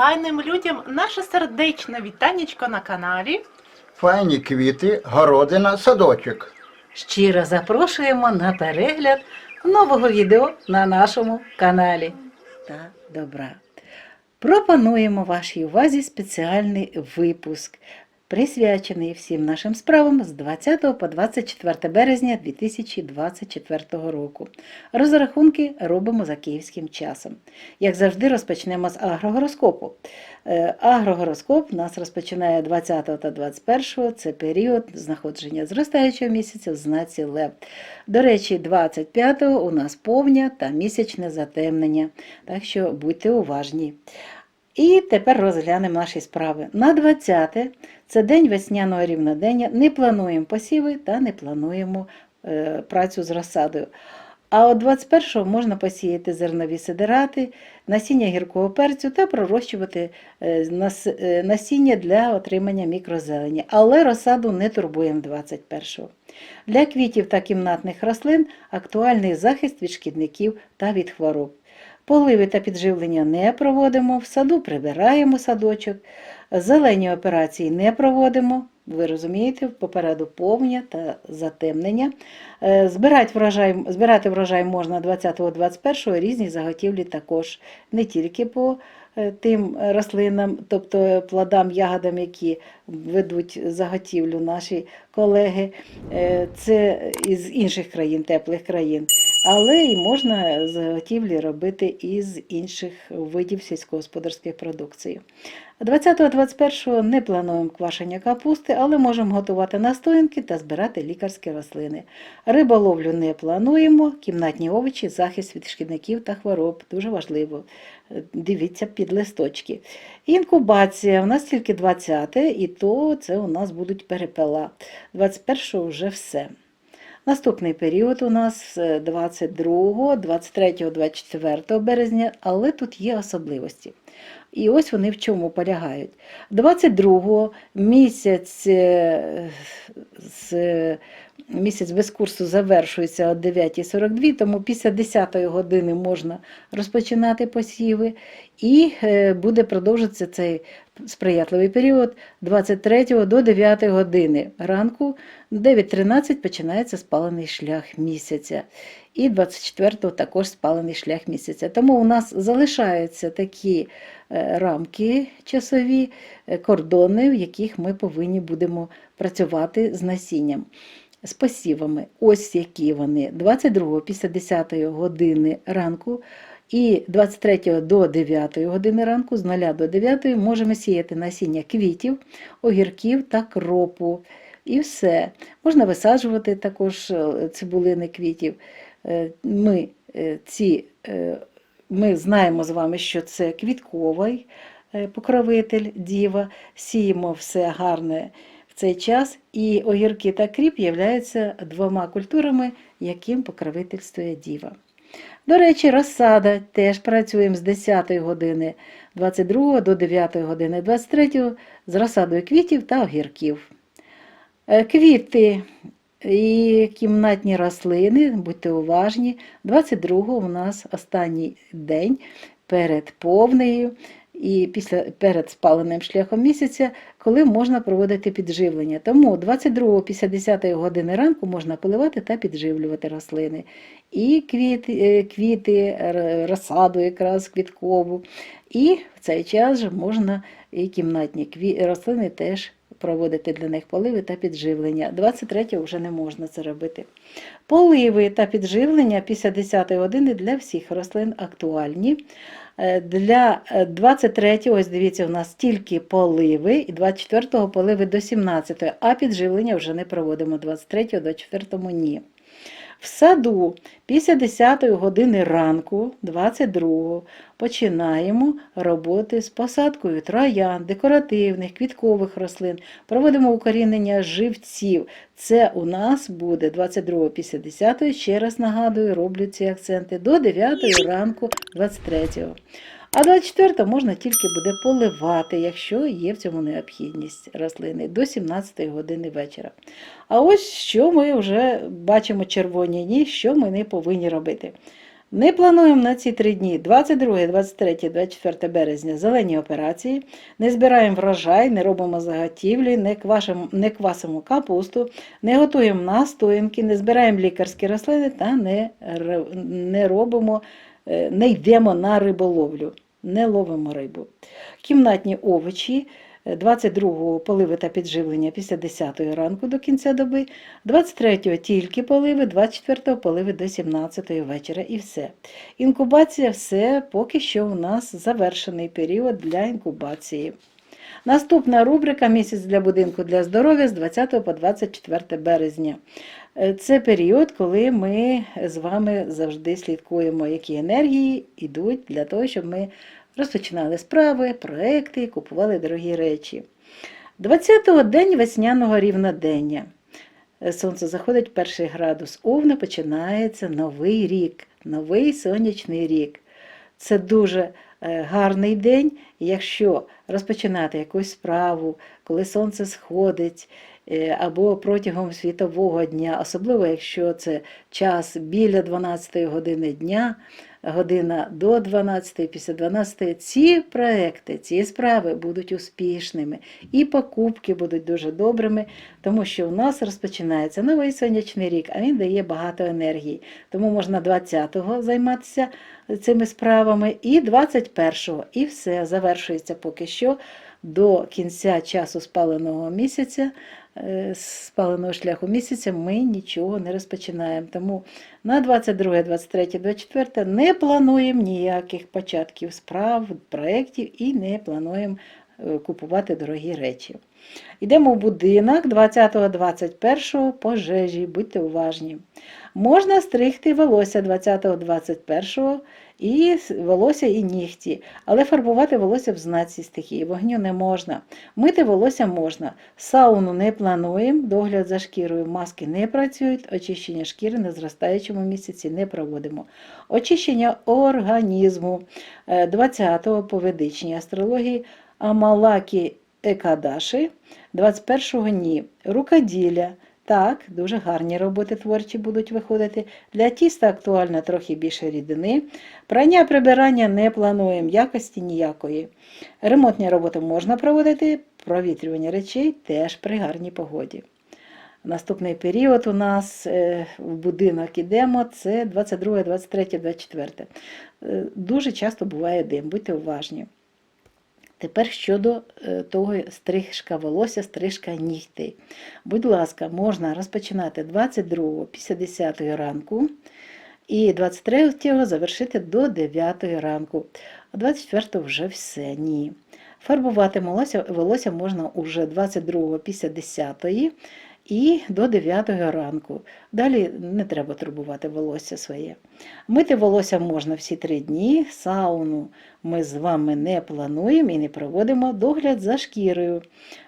файним людям наше сердечне вітанечко на каналі. Файні квіти, городина, садочок. Щиро запрошуємо на перегляд нового відео на нашому каналі та добра. Пропонуємо вашій увазі спеціальний випуск, присвячений всім нашим справам з 20 по 24 березня 2024 року. Розрахунки робимо за київським часом. Як завжди, розпочнемо з агрогороскопу. Е, Агрогороскоп у нас розпочинає 20 та 21, це період знаходження зростаючого місяця в знаці Лев. До речі, 25-го у нас повня та місячне затемнення, так що будьте уважні. І тепер розглянемо наші справи. На 20 це день весняного рівнодення. Не плануємо посіви та не плануємо е, працю з розсадою. А от 21-го можна посіяти зернові сидирати, насіння гіркого перцю та пророщувати е, е, насіння для отримання мікрозелені. Але розсаду не турбуємо 21-го. Для квітів та кімнатних рослин актуальний захист від шкідників та від хвороб. Поливи та підживлення не проводимо, в саду прибираємо садочок, зелені операції не проводимо. Ви розумієте, попереду повня та затемнення. Е, Збирати врожай, збирати врожай можна 20-21, різні заготівлі також, не тільки по е, тим рослинам, тобто плодам, ягодам, які ведуть заготівлю наші колеги, е, це із інших країн, теплих країн. Але і можна заготівлі робити із інших видів сільськогосподарської продукції. 20-21 не плануємо квашення капусти, але можемо готувати настоянки та збирати лікарські рослини. Риболовлю не плануємо, кімнатні овочі, захист від шкідників та хвороб. Дуже важливо. Дивіться під листочки. Інкубація у нас тільки 20 і то це у нас будуть перепела. 21 вже все. Наступний період у нас е, 22, 23, 24 березня, але тут є особливості. І ось вони в чому полягають. 22 місяць, е, з, місяць без курсу завершується о 9.42, тому після 10 години можна розпочинати посіви, і е, буде продовжитися цей сприятливий період 23 до 9 години ранку. 9.13 починається спалений шлях місяця. І 24-го також спалений шлях місяця. Тому у нас залишаються такі е, рамки часові, е, кордони, в яких ми повинні будемо працювати з насінням. З посівами, ось які вони 22 після 10 години ранку і 23 до 9 години ранку, з 0 до 9 можемо сіяти насіння квітів, огірків та кропу. І все. Можна висаджувати також е, цибулини квітів. Е, Ми, е, ці, ми знаємо з вами, що це квітковий покровитель діва, сіємо все гарне в цей час, і огірки та кріп являються двома культурами, яким покровительствує діва. До речі, розсада теж працюємо з 10 години 22 до 9 години 23 з розсадою квітів та огірків. Е, Квіти і кімнатні рослини, будьте уважні. 22 у нас останній день перед повнею і після, перед спаленим шляхом місяця, коли можна проводити підживлення. Тому 22 після 10 години ранку можна поливати та підживлювати рослини. І квіти, е, квіти розсаду якраз квіткову. І в цей час же можна і кімнатні кві- рослини теж проводити для них поливи та підживлення. 23 вже не можна це робити. Поливи та підживлення після 10 години для всіх рослин актуальні. Е, Для 23 ось дивіться, у нас тільки поливи, і 24 поливи до 17, а підживлення вже не проводимо 23 до 4 ні. В саду після 10 години ранку, 22-го, починаємо роботи з посадкою троян, декоративних, квіткових рослин, проводимо укорінення живців. Це у нас буде 22 після 10, ще раз нагадую, роблю ці акценти до 9 ранку 23. А 24 можна тільки буде поливати, якщо є в цьому необхідність рослини до 17 години вечора. А ось що ми вже бачимо червоні ні, що ми не повинні робити. Не плануємо на ці три дні 22, 23, 24 березня зелені операції, не збираємо врожай, не робимо заготівлі, не квашимо, не квасимо капусту, не готуємо настоянки, не збираємо лікарські рослини та не, не робимо, не йдемо на риболовлю, не ловимо рибу. Кімнатні овочі. е, 22-го поливи та підживлення після 10 ранку до кінця доби, 23-го тільки поливи, 24-го поливи до 17-ї вечора і все. Інкубація все поки що у нас завершений період для інкубації. Наступна рубрика Місяць для будинку для здоров'я з 20 по 24 березня. Е, Це період, коли ми з вами завжди слідкуємо, які енергії йдуть для того, щоб ми розпочинали справи, проекти, купували дорогі речі. 20-го день весняного рівнодення. Е, Сонце заходить перший градус Овна, починається новий рік, новий сонячний рік. Це дуже е, гарний день, якщо розпочинати якусь справу, коли сонце сходить, е, або протягом світового дня, особливо якщо це час біля 12 години дня, година до 12, після 12, ці проекти, ці справи будуть успішними, і покупки будуть дуже добрими, тому що у нас розпочинається новий сонячний рік, а він дає багато енергії. Тому можна 20-го займатися цими справами, і 21-го, і все завершується поки що до кінця часу спаленого місяця, е, спаленого шляху місяця, ми нічого не розпочинаємо. Тому на 22, 23, 24 не плануємо ніяких початків справ, проєктів і не плануємо е, купувати дорогі речі. Йдемо в будинок 20-21 пожежі, будьте уважні. Можна стригти волосся 20-21 і волосся і нігті, але фарбувати волосся в знаці стихії. Вогню не можна. Мити волосся можна. Сауну не плануємо, догляд за шкірою маски не працюють, очищення шкіри на зростаючому місяці не проводимо. Очищення організму е, 20-го по ведичній астрології Амалакі Екадаші, 21-го ні. Рукоділля. Так, дуже гарні роботи творчі будуть виходити. Для тіста актуально трохи більше рідини. Прання прибирання не плануємо, якості ніякої. Ремонтні роботи можна проводити, провітрювання речей теж при гарній погоді. Наступний період у нас е, в будинок ідемо, це 22, 23, 24. Е, Дуже часто буває дим, будьте уважні. Тепер щодо е, того стрижка волосся, стрижка нігтей. Будь ласка, можна розпочинати 22 після 10 ранку і 23 завершити до 9 ранку. А 24 вже все, ні. Фарбувати волосся, можна уже 22 після 10 і до 9 ранку. Далі не треба турбувати волосся своє. Мити волосся можна всі три дні. Сауну ми з вами не плануємо і не проводимо догляд за шкірою.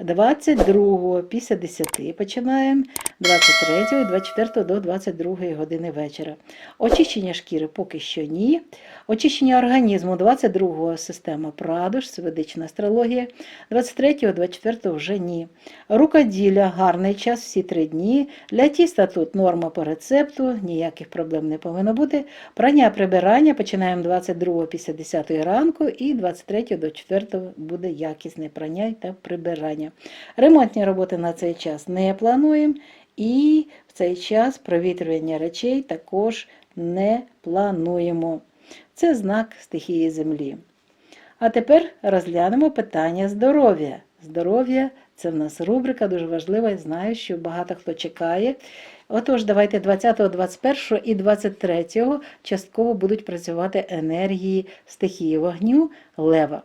22 після 10 починаємо, 23 і 24 до 22 години вечора. Очищення шкіри поки що ні. Очищення організму 22 система Прадуш, сведична астрологія, 23 24 вже ні. Рукоділля гарний час всі три дні. Для тіста тут норма по рецепту, ніяких проблем не повинно бути. Прання прибирання починаємо 22 після 10 ранку і 23 до 4 буде якісне прання та прибирання. Ремонтні роботи на цей час не плануємо. І в цей час провітрювання речей також не плануємо. Це знак стихії Землі. А тепер розглянемо питання здоров'я. Здоров'я це в нас рубрика дуже важлива. Я знаю, що багато хто чекає. Отож, давайте 20, 21 і 23 частково будуть працювати енергії стихії вогню лева.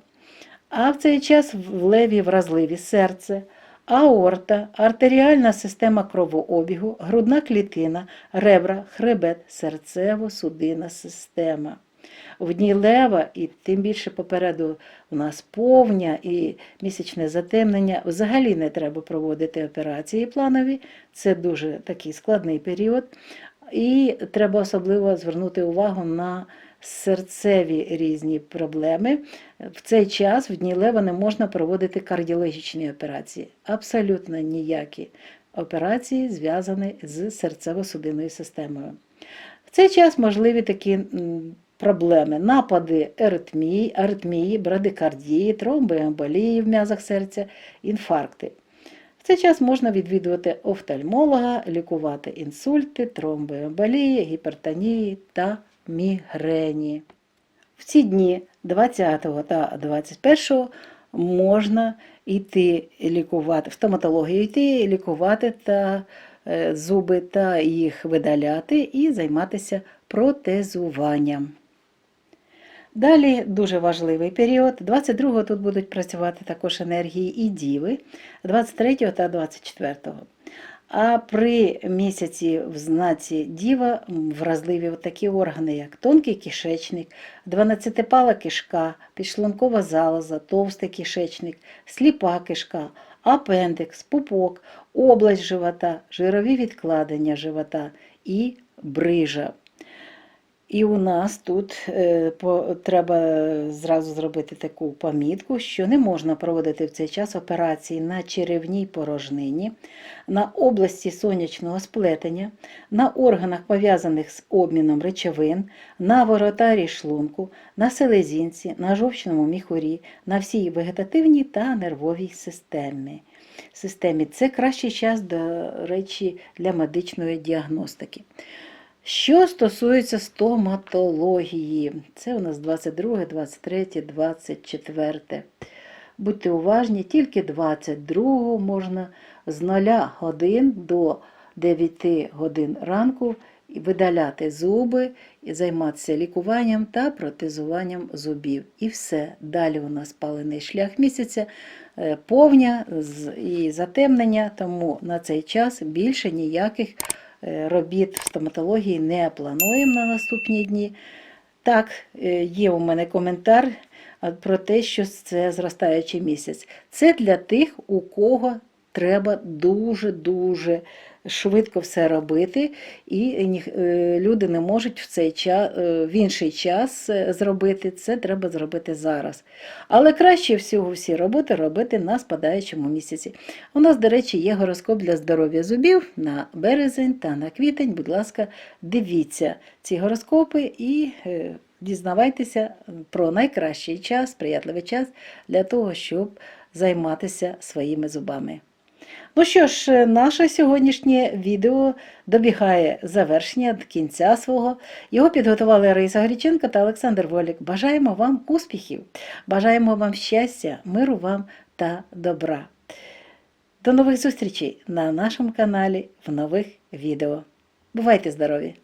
А в цей час в леві вразливі серце, аорта, артеріальна система кровообігу, грудна клітина, ребра, хребет, серцево-судинна система. В дні лева, і тим більше попереду у нас повня і місячне затемнення, взагалі не треба проводити операції планові. Це дуже такий складний період. І треба особливо звернути увагу на серцеві різні проблеми. В цей час в дні лева не можна проводити кардіологічні операції. Абсолютно ніякі операції зв'язані з серцево-судинною системою. В цей час можливі такі проблеми: напади аритмії, аритмії, брадикардії, тромбоемболії в м'язах серця, інфаркти. В цей час можна відвідувати офтальмолога, лікувати інсульти, тромбоемболії, гіпертонії та мігрені. В ці дні 20 та 21 можна йти лікувати, в стоматологію йти, лікувати та е, зуби та їх видаляти і займатися протезуванням. Далі дуже важливий період. 22-го тут будуть працювати також енергії і діви, 23-го та 24-го. А при місяці в знаці діва вразливі такі органи, як тонкий кишечник, 12-пала кишка, підшлункова залоза, товстий кишечник, сліпа кишка, апендикс, пупок, область живота, жирові відкладення живота і брижа. І у нас тут е, по, треба зразу зробити таку помітку, що не можна проводити в цей час операції на черевній порожнині, на області сонячного сплетення, на органах, пов'язаних з обміном речовин, на воротарі шлунку, на селезінці, на жовчному міхурі, на всій вегетативній та нервовій системі. системі. Це кращий час, до речі, для медичної діагностики. Що стосується стоматології, це у нас 22, 23, 24. Будьте уважні, тільки 22 можна з 0 годин до 9 годин ранку видаляти зуби, і займатися лікуванням та протезуванням зубів. І все. Далі у нас палений шлях місяця, е, повня і затемнення, тому на цей час більше ніяких робіт в стоматології не плануємо на наступні дні. Так, е, є у мене коментар про те, що це зростаючий місяць. Це для тих, у кого треба дуже-дуже швидко все робити, і е, люди не можуть в цей час, в інший час е, зробити. Це треба зробити зараз. Але краще всього всі роботи робити на спадаючому місяці. У нас, до речі, є гороскоп для здоров'я зубів на березень та на квітень. Будь ласка, дивіться ці гороскопи і е, дізнавайтеся про найкращий час, сприятливий час для того, щоб займатися своїми зубами. Ну що ж, е, наше сьогоднішнє відео добігає завершення до кінця свого. Його підготували Раїса Гріченко та Олександр Волік. Бажаємо вам успіхів, бажаємо вам щастя, миру вам та добра. До нових зустрічей на нашому каналі в нових відео. Бувайте здорові!